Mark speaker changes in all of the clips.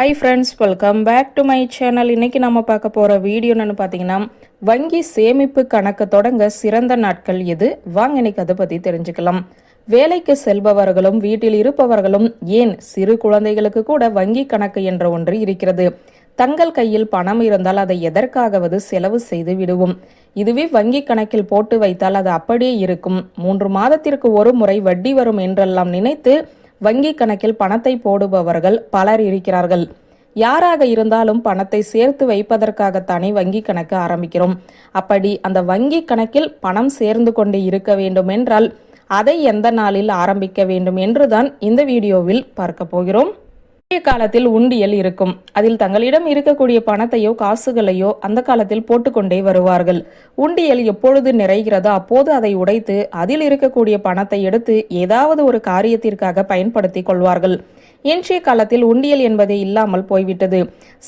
Speaker 1: Hi friends welcome back to my channel இன்னைக்கு நம்ம பார்க்க போகிற வீடியோ பார்த்தீங்கன்னா வங்கி சேமிப்பு கணக்கு தொடங்க சிறந்த நாட்கள் எது? வாங்க இன்னைக்கு அதை பற்றி தெரிஞ்சுக்கலாம். வேலைக்கு செல்பவர்களும் வீட்டில் இருப்பவர்களும் ஏன் சிறு குழந்தைகளுக்கு கூட வங்கி கணக்கு என்ற ஒன்று இருக்கிறது? தங்கள் கையில் பணம் இருந்தால் அதை எதற்காகவது செலவு செய்து விடுவோம். இதுவே வங்கி கணக்கில் போட்டு வைத்தால் அது அப்படியே இருக்கும். மூன்று மாதத்திற்கு ஒரு முறை வட்டி வரும் என்றெல்லாம் நினைத்து வங்கி கணக்கில் பணத்தை போடுபவர்கள் பலர் இருக்கிறார்கள். யாராக இருந்தாலும் பணத்தை சேர்த்து வைப்பதற்காகத்தானே வங்கி கணக்கு ஆரம்பிக்கிறோம். அப்படி அந்த வங்கி கணக்கில் பணம் சேர்ந்து கொண்டு இருக்க வேண்டும் என்றால் அதை எந்த நாளில் ஆரம்பிக்க வேண்டும் என்றுதான் இந்த வீடியோவில் பார்க்க போகிறோம். பழைய காலத்தில் உண்டியல் இருக்கும். அதில் தங்களிடம் இருக்கக்கூடிய பணத்தையோ காசுகளையோ அந்த காலத்தில் போட்டுக்கொண்டே வருவார்கள். உண்டியல் எப்பொழுது நிறைகிறதோ அப்போது அதை உடைத்து அதில் இருக்கக்கூடிய பணத்தை எடுத்து ஏதாவது ஒரு காரியத்திற்காக பயன்படுத்தி கொள்வார்கள். இன்றைய காலத்தில் உண்டியல் என்பதே இல்லாமல் போய்விட்டது.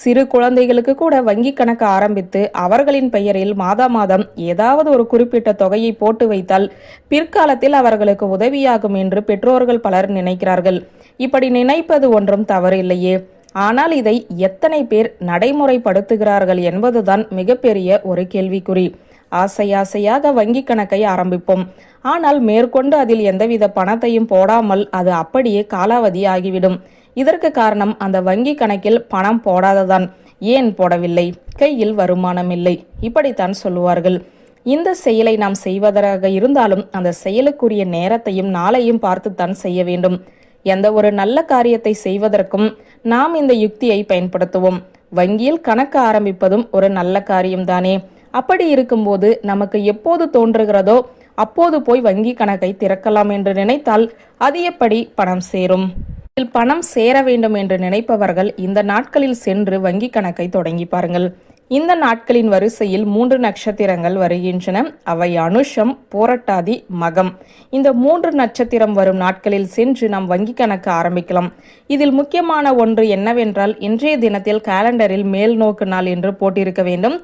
Speaker 1: சிறு குழந்தைகளுக்கு கூட வங்கி கணக்கு ஆரம்பித்து அவர்களின் பெயரில் மாதா மாதம் ஏதாவது ஒரு குறிப்பிட்ட தொகையை போட்டு வைத்தால் பிற்காலத்தில் அவர்களுக்கு உதவியாகும் என்று பெற்றோர்கள் பலர் நினைக்கிறார்கள். இப்படி நினைப்பது ஒன்றும் தவறில்லையே. ஆனால் இதை எத்தனை பேர் நடைமுறைப்படுத்துகிறார்கள் என்பதுதான் மிகப்பெரிய ஒரு கேள்விக்குறி. ஆசை ஆசையாக வங்கி கணக்கை ஆரம்பிப்போம். ஆனால் மேற்கொண்டு அதில் எந்தவித பணத்தையும் போடாமல் அது அப்படியே காலாவதி ஆகிவிடும். இதற்கு காரணம் அந்த வங்கி கணக்கில் பணம் போடாததான். ஏன் போடவில்லை? கையில் வருமானம் இல்லை. இப்படித்தான் சொல்லுவார்கள். இந்த செயலை நாம் செய்வதாக இருந்தாலும் அந்த செயலுக்குரிய நேரத்தையும் நாளையும் பார்த்துத்தான் செய்ய வேண்டும். எந்த ஒரு நல்ல காரியத்தை செய்வதற்கும் நாம் இந்த யுக்தியை பயன்படுத்துவோம். வங்கியில் கணக்கு ஆரம்பிப்பதும் ஒரு நல்ல காரியம்தானே. அப்படி இருக்கும்போது நமக்கு எப்போது தோன்றுகிறதோ அப்போது போய் வங்கி கணக்கை திறக்கலாம் என்று நினைத்தால் அது எப்படி பணம் சேரும்? இதில் பணம் சேர வேண்டும் என்று நினைப்பவர்கள் இந்த நாட்களில் சென்று வங்கி கணக்கை தொடங்கி பாருங்கள். இந்த நாட்களின் வரிசையில் மூன்று நட்சத்திரங்கள் வருகின்றன. அவை அனுஷம் போரட்டாதி மகம். இந்த மூன்று நட்சத்திரம் வரும் நாட்களில் சென்று நாம் வங்கி கணக்கு ஆரம்பிக்கலாம். இதில் முக்கியமான ஒன்று என்னவென்றால் இன்றைய தினத்தில் காலண்டரில் மேல் நோக்கு நாள் என்று போட்டிருக்க வேண்டும்.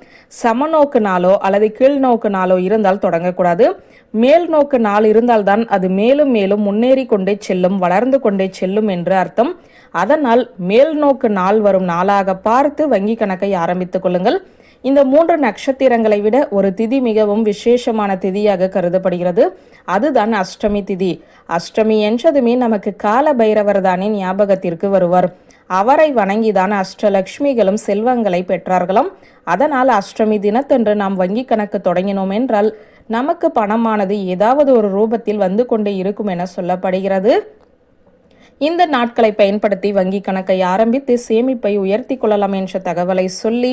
Speaker 1: சமநோக்கு நாளோ அல்லது கீழ் நோக்கு நாளோ இருந்தால் தொடங்கக்கூடாது. மேல் நோக்கு நாள் இருந்தால்தான் அது மேலும் மேலும் முன்னேறி கொண்டே செல்லும் வளர்ந்து கொண்டே செல்லும் என்று அர்த்தம். அதனால் மேல் நோக்கு நாள் வரும் நாளாக பார்த்து வங்கி கணக்கை ஆரம்பித்துக் கொள்ளுங்கள். இந்த மூன்று நட்சத்திரங்களை விட ஒரு திதி மிகவும் விசேஷமான திதியாக கருதப்படுகிறது. அதுதான் அஷ்டமி திதி. அஷ்டமி என்றதுமே நமக்கு கால பைரவர் தானே ஞாபகத்திற்கு வருவார். அவரை வணங்கிதான் அஷ்டலக்ஷ்மிகளும் செல்வங்களை பெற்றார்களாம். அதனால் அஷ்டமி தினத்தன்று நாம் வங்கி கணக்கு தொடங்கினோம் என்றால் நமக்கு பணமானது ஏதாவது ஒரு ரூபத்தில் வந்து கொண்டே இருக்கும் என சொல்லப்படுகிறது. இந்த நாட்களை பயன்படுத்தி வங்கி கணக்கை ஆரம்பித்து சேமிப்பை உயர்த்தி கொள்ளலாம் என்ற தகவலை சொல்லி